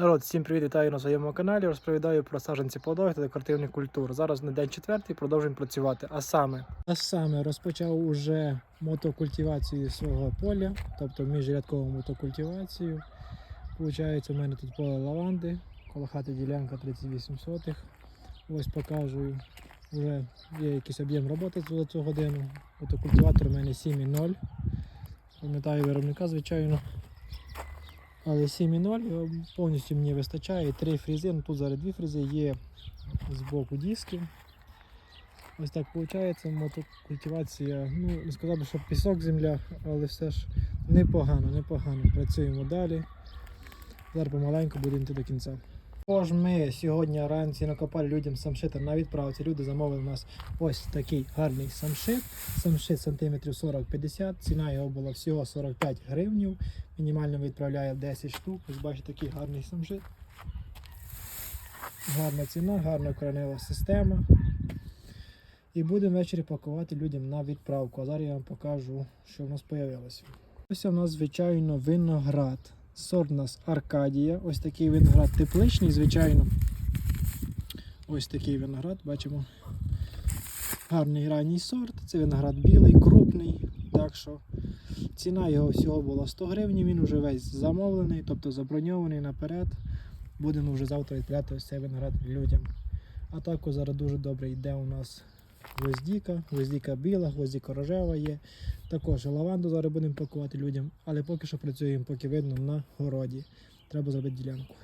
Народ, всім привіт, вітаю на своєму каналі. Розповідаю про саджанці плодових та декоративних культур. Зараз на день четвертий продовжуємо працювати. А саме, а саме розпочав уже мотокультивацію свого поля, тобто міжрядкову мотокультивацію. Получається, у мене тут поле лаванди, коло хати ділянка 38 сотих. Ось покажу. Вже є якийсь об'єм роботи за цю годину. Мотокультиватор у мене 7,0. Пам'ятаю виробника, звичайно. Але 7,0 повністю мені вистачає. Три фрізи, ну тут зараз дві фрізи є з боку диски. Ось так виходить, мотокультивація, ну не сказав би, що пісок земля, але все ж непогано, непогано. Працюємо далі. Зараз помаленьку будемо йти до кінця. Тож ми сьогодні вранці накопали людям самшита на відправці. Люди замовили у нас ось такий гарний самшит. Самшит сантиметрів 40-50. Ціна його була всього 45 гривнів. Мінімально відправляє 10 штук. Ось бачите, такий гарний самшит. Гарна ціна, гарна коренева система. І будемо ввечері пакувати людям на відправку. А зараз я вам покажу, що в нас з'явилося. Ось у нас, звичайно, виноград. Сорт у нас Аркадія. Ось такий виноград тепличний, звичайно. Ось такий виноград, бачимо. Гарний ранній сорт. Це виноград білий, крупний. Так що ціна його всього була 100 гривень, він вже весь замовлений, тобто заброньований наперед. Будемо вже завтра відправляти ось цей виноград людям. А також зараз дуже добре йде у нас гвоздіка, гвоздіка біла, гвоздіка рожева є. Також лаванду зараз будемо пакувати людям, але поки що працюємо, поки видно на городі. Треба зробити ділянку.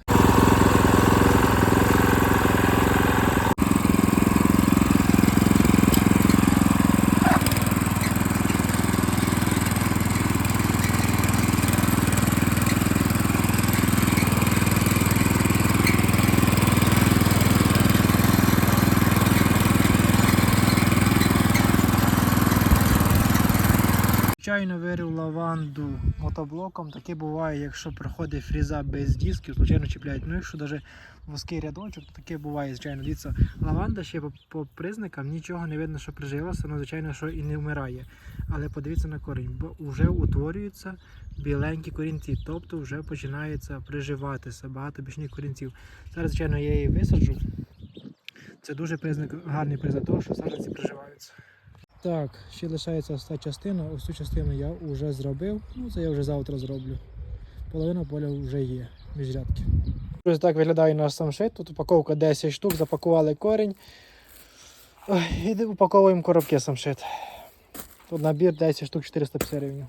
Звичайно, вирив лаванду мотоблоком. Таке буває, якщо проходить фріза без дисків, звичайно чіпляють. Ну, якщо навіть вузький рядочок, то таке буває, звичайно. Дивіться, лаванда ще по, по признакам нічого не видно, що прижилося, вона, звичайно, що і не вмирає. Але подивіться на корінь, бо вже утворюються біленькі корінці, тобто вже починається приживатися багато бічних корінців. Зараз, звичайно, я її висаджу. Це дуже признак, гарний признак того, що саджанці приживаються. Так, ще лишається ця частина. Ось цю частину я вже зробив. Ну, це я вже завтра зроблю. Половина поля вже є міжрядки. Ось так виглядає наш самшит. Тут упаковка 10 штук, запакували корінь. Ой, І упаковуємо коробки самшит. Тут набір 10 штук 450 гривень.